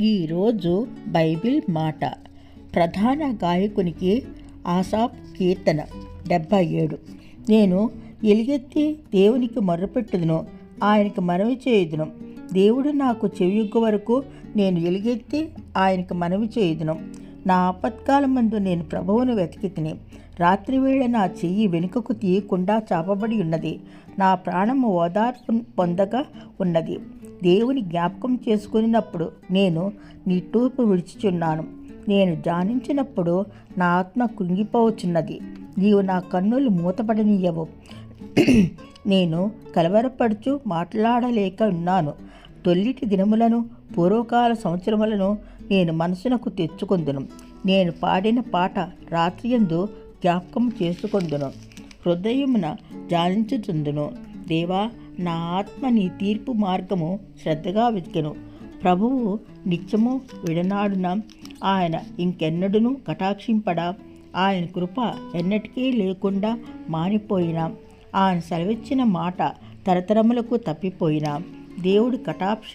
ఈరోజు బైబిల్ మాట. ప్రధాన గాయకునికి ఆసాప్ కీర్తన డెబ్భై ఏడు. నేను ఎలుగెత్తి దేవునికి మొర్రపెట్టుదును ఆయనకి మనవి చేయుదును. దేవుడు నాకు చెవియొగ్గు వరకు నేను ఎలుగెత్తి ఆయనకి మనవి చేయుదును. నా ఆపత్కాలమందు నేను ప్రభువును వెతికి తిని రాత్రివేళ నా చెయ్యి వెనుకకు తీయకుండా చాపబడి ఉన్నది. నా ప్రాణము ఓదార్పు పొందగా ఉన్నది. దేవుని జ్ఞాపకం చేసుకున్నప్పుడు నేను నీ తూర్పు విడిచిచున్నాను. నేను ధ్యానించినప్పుడు నా ఆత్మ కృంగిపోవచ్చున్నది నీవు నా కన్నులు మూతపడనీయవు నేను కలవరపడుచు మాట్లాడలేక ఉన్నాను. తొల్లిటి దినములను పూర్వకాల సంవత్సరములను నేను మనసునకు తెచ్చుకొందును. నేను పాడిన పాట రాత్రి ఎందు జ్ఞాపకం చేసుకొందును. హృదయమున జాలించుచుందును దేవా నా ఆత్మ నీ తీర్పు మార్గము శ్రద్ధగా వెతికెను. ప్రభువు నిత్యము విడనాడున? ఆయన ఇంకెన్నడును కటాక్షింపడా? ఆయన కృప ఎన్నటికీ లేకుండా మానిపోయినా? ఆయన సెలవిచ్చిన మాట తరతరములకు తప్పిపోయినా? దేవుడు కటాక్ష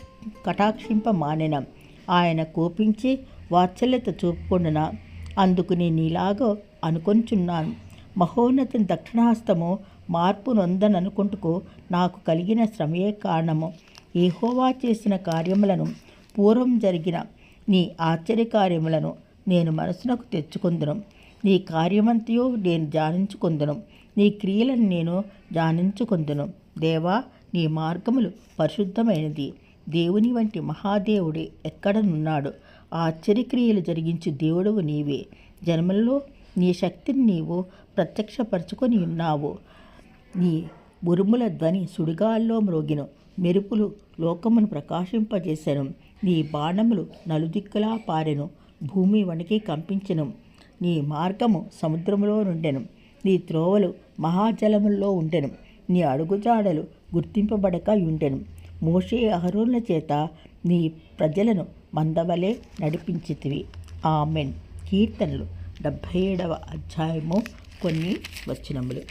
కటాక్షింప మానిన ఆయన కోపించి వాత్సల్యత చూపుకుండున అందుకు నేను ఇలాగో అనుకొంచున్నాను. మహోన్నత దక్షిణాస్తము మార్పు నొందననుకుంటుకు నాకు కలిగిన శ్రమయే కారణము. ఏహోవా చేసిన కార్యములను పూర్వం జరిగిన నీ ఆశ్చర్య కార్యములను నేను మనసునకు తెచ్చుకుందును. నీ కార్యమంతయో నేను జానించుకుందును. నీ క్రియలను నేను జానించుకుందును. దేవా నీ మార్గములు పరిశుద్ధమైనది. దేవుని వంటి మహాదేవుడే ఎక్కడనున్నాడు? ఆశ్చర్యక్రియలు జరిగించు దేవుడవు నీవే. జన్మల్లో నీ శక్తిని నీవు ప్రత్యక్షపరచుకొని ఉన్నావు. నీ ఉరుముల ధ్వని సుడిగాల్లో మ్రోగిను. మెరుపులు లోకమును ప్రకాశింపజేసెను. నీ బాణములు నలుదిక్కులా పారెను. భూమి వణికి కంపించెను. నీ మార్గము సముద్రములో నుండెను. నీ త్రోవలు మహాజలముల్లో ఉండెను. నీ అడుగుజాడలు గుర్తింపబడక ఉండెను మోషే అహరుల చేత నీ ప్రజలను మందవలే నడిపించితివి. ఆమెన్. కీర్తనలు. డెబ్భై ఏడవ అధ్యాయము కొన్ని వచనములు.